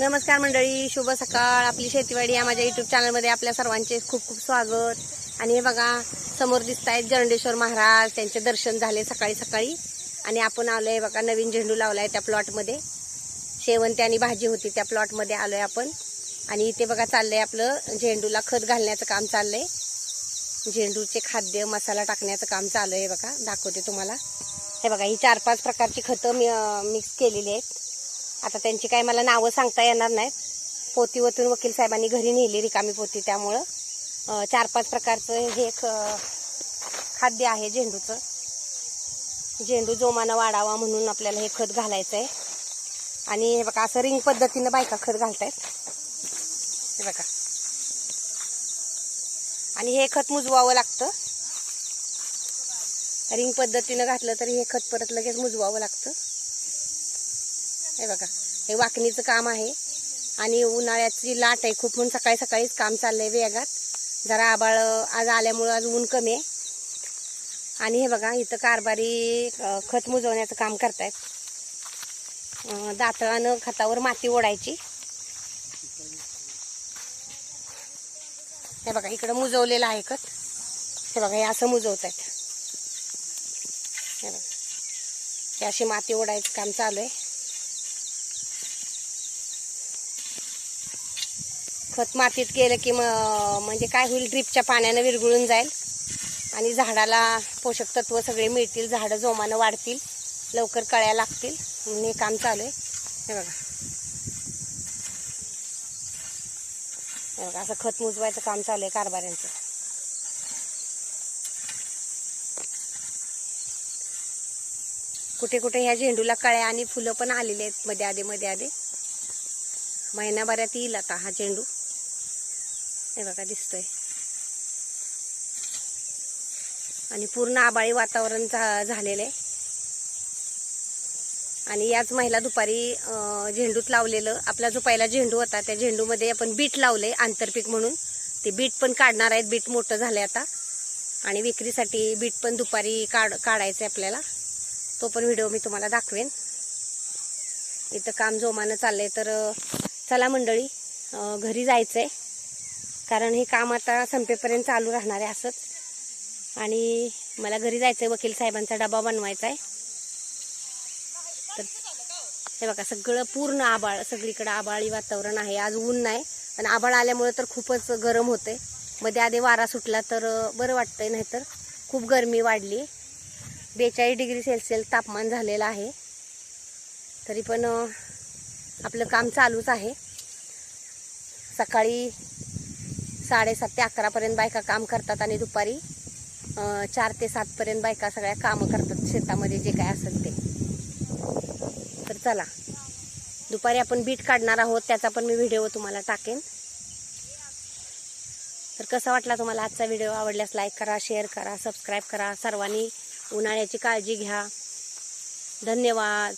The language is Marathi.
नमस्कार मंडळी शुभ सकाळ. आपली शेतीवाडी या माझ्या युट्यूब चॅनलमध्ये आपल्या सर्वांचे खूप खूप स्वागत. आणि हे बघा समोर दिसत आहेत जरंडेश्वर महाराज. त्यांचे दर्शन झाले सकाळी सकाळी. आणि आपण आलो आहे बघा नवीन झेंडू लावला आहे त्या प्लॉटमध्ये शेवंती आणि भाजी होती त्या प्लॉटमध्ये आलो आहे आपण. आणि इथे बघा चाललं आहे आपलं झेंडूला खत घालण्याचं काम चाललं आहे झेंडूचे खाद्य मसाला टाकण्याचं काम चालू आहे बघा. दाखवते तुम्हाला. हे बघा ही चार पाच प्रकारची खतं मी मिक्स केलेली आहेत. आता त्यांची काय मला नावं सांगता येणार नाहीत. पोती वतून वकील साहेबांनी घरी नेली रिकामी पोती त्यामुळं चार पाच प्रकारचं हे एक खाद्य आहे झेंडूचं. झेंडू जोमानं वाढावा म्हणून आपल्याला हे खत घालायचं आहे आणि हे बघा असं रिंग पद्धतीनं बायका खत घालतायत. हे बघा. आणि हे खत मुजवावं लागतं. रिंग पद्धतीनं घातलं तरी हे खत परत लगेच मुजवावं लागतं. हे बघा हे वाकणीचं काम आहे. आणि उन्हाळ्याची लाट आहे खूप म्हणून सकाळी सकाळीच काम चाललंय वेगात. जरा आबाळ आज आल्यामुळं आज ऊन कमी आहे. आणि हे बघा इथं कारभारी खत मुजवण्याचं काम करतायत. दातळानं खतावर माती ओढायची. हे बघा इकडं मुजवलेलं आहे खत. हे बघा हे असं मुजवत आहेत हे बघा हे अशी माती ओढायचं काम चालू आहे. खत मातीत केलं की मग म्हणजे काय होईल ड्रीपच्या पाण्यानं विरघळून जाईल. आणि झाडाला पोषक तत्व सगळे मिळतील झाडं जोमानं वाढतील लवकर कळ्या लागतील. म्हणून हे काम चालू आहे. हे बघा. हे बघा असं खत मुजवायचं काम चालू आहे कारभाऱ्यांचं. कुठे कुठे ह्या झेंडूला कळ्या आणि फुलं पण आलेली आहेत मध्ये आधे मध्ये आधे. महिनाभरात येईल आता हा झेंडू. हे बघा दिसतोय. आणि पूर्ण आबाळी वातावरण झा- झालेलं आहे आणि याच महिला दुपारी झेंडूत लावलेलं आपला जो पहिला झेंडू होता त्या झेंडूमध्ये आपण बीट लावले आंतरपीक म्हणून. ते बीट पण काढणार आहेत बीट मोठं झालं आता. आणि विक्रीसाठी बीट पण दुपारी काढ काढायचं आहे आपल्याला. तो पण व्हिडिओ मी तुम्हाला दाखवेन. इथं काम जोमानं चाललंय तर चला मंडळी घरी जायचं आहे कारण हे काम आता संपेपर्यंत चालू राहणार आहे असंच. आणि मला घरी जायचं आहे वकील साहेबांचा डबा बनवायचा आहे तर हे बघा सगळं पूर्ण आबाळ सगळीकडं आबाळी वातावरण आहे. आज ऊन नाही पण आबाळ आल्यामुळे तर खूपच गरम होते मध्ये आधी वारा सुटला तर बरं वाटतंय नाहीतर खूप गरमी वाढली. बेचाळीस डिग्री सेल्सिअस तापमान झालेलं आहे. तरी पण आपलं काम चालूच आहे. सकाळी साडेसात ते अकरापर्यंत बायका काम करतात आणि दुपारी चार ते सातपर्यंत बायका सगळ्या कामं करतात शेतामध्ये जे काय असेल ते. तर चला दुपारी आपण बीट काढणार आहोत त्याचा पण मी व्हिडिओ तुम्हाला टाकेन. तर कसा वाटला तुम्हाला आजचा व्हिडिओ? आवडल्यास लाईक करा शेअर करा सबस्क्राईब करा. सर्वांनी उन्हाळ्याची काळजी घ्या. धन्यवाद.